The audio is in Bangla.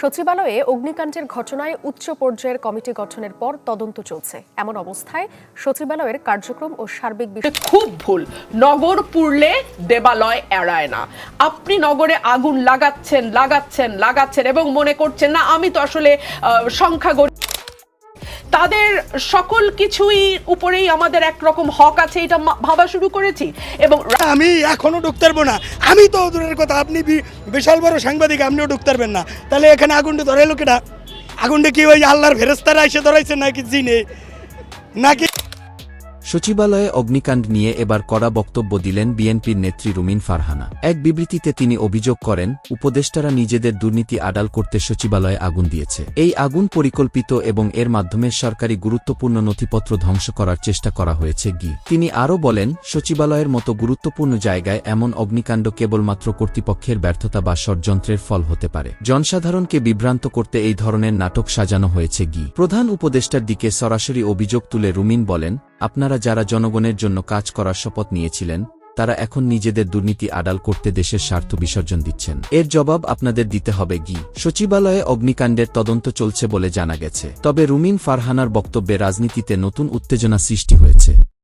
সচিবালয়ে অগ্নিকাণ্ডের ঘটনায় উচ্চ পর্যায়ের কমিটি গঠনের পর তদন্ত চলছে। এমন অবস্থায় সচিবালয়ের কার্যক্রম ও সার্বিক বিষয়ে খুব ভুল। নগর পুড়লে দেবালয় এড়ায় না। আপনি নগরে আগুন লাগাচ্ছেন লাগাচ্ছেন লাগাচ্ছেন এবং মনে করছেন, না, আমি তো আসলে সংখ্যাগরিষ্ঠ তাদের সকল কিছুই উপরেই আমাদের একরকম হক আছে, এটা ভাবা শুরু করেছি। এবং আমি এখনও ঢুকতে পারব না। আমি তো দূরের কথা, আপনি বিশাল বড় সাংবাদিক, আপনিও ঢুকতে পারবেন না। তাহলে এখানে আগুনটা ধরাইলো লোকেরা আগুনটা কি ওই আল্লাহর ফেরেস্তারা এসে ধরাইছে নাকি জিনে? নাকি সচিবালয়ে অগ্নিকাণ্ড নিয়ে এবার কড়া বক্তব্য দিলেন বিএনপির নেত্রী রুমিন ফারহানা। এক বিবৃতিতে তিনি অভিযোগ করেন, উপদেষ্টারা নিজেদের দুর্নীতি আড়াল করতে সচিবালয়ে আগুন দিয়েছে। এই আগুন পরিকল্পিত এবং এর মাধ্যমে সরকারি গুরুত্বপূর্ণ নথিপত্র ধ্বংস করার চেষ্টা করা হয়েছে গি। তিনি আরও বলেন, সচিবালয়ের মতো গুরুত্বপূর্ণ জায়গায় এমন অগ্নিকাণ্ড কেবলমাত্র কর্তৃপক্ষের ব্যর্থতা বা ষড়যন্ত্রের ফল হতে পারে। জনসাধারণকে বিভ্রান্ত করতে এই ধরনের নাটক সাজানো হয়েছে গি। প্রধান উপদেষ্টার দিকে সরাসরি অভিযোগ তুলে রুমিন বলেন আপনারা যারা জনগণের জন্য কাজ করার শপথ নিয়েছিলেন, তারা এখন নিজেদের দুর্নীতি আড়াল করতে দেশের স্বার্থ বিসর্জন দিচ্ছেন। এর জবাব আপনাদের দিতে হবে গি। সচিবালয়ে অগ্নিকাণ্ডের তদন্ত চলছে বলে জানা গেছে। তবে রুমিন ফারহানার বক্তব্যে রাজনীতিতে নতুন উত্তেজনা সৃষ্টি হয়েছে।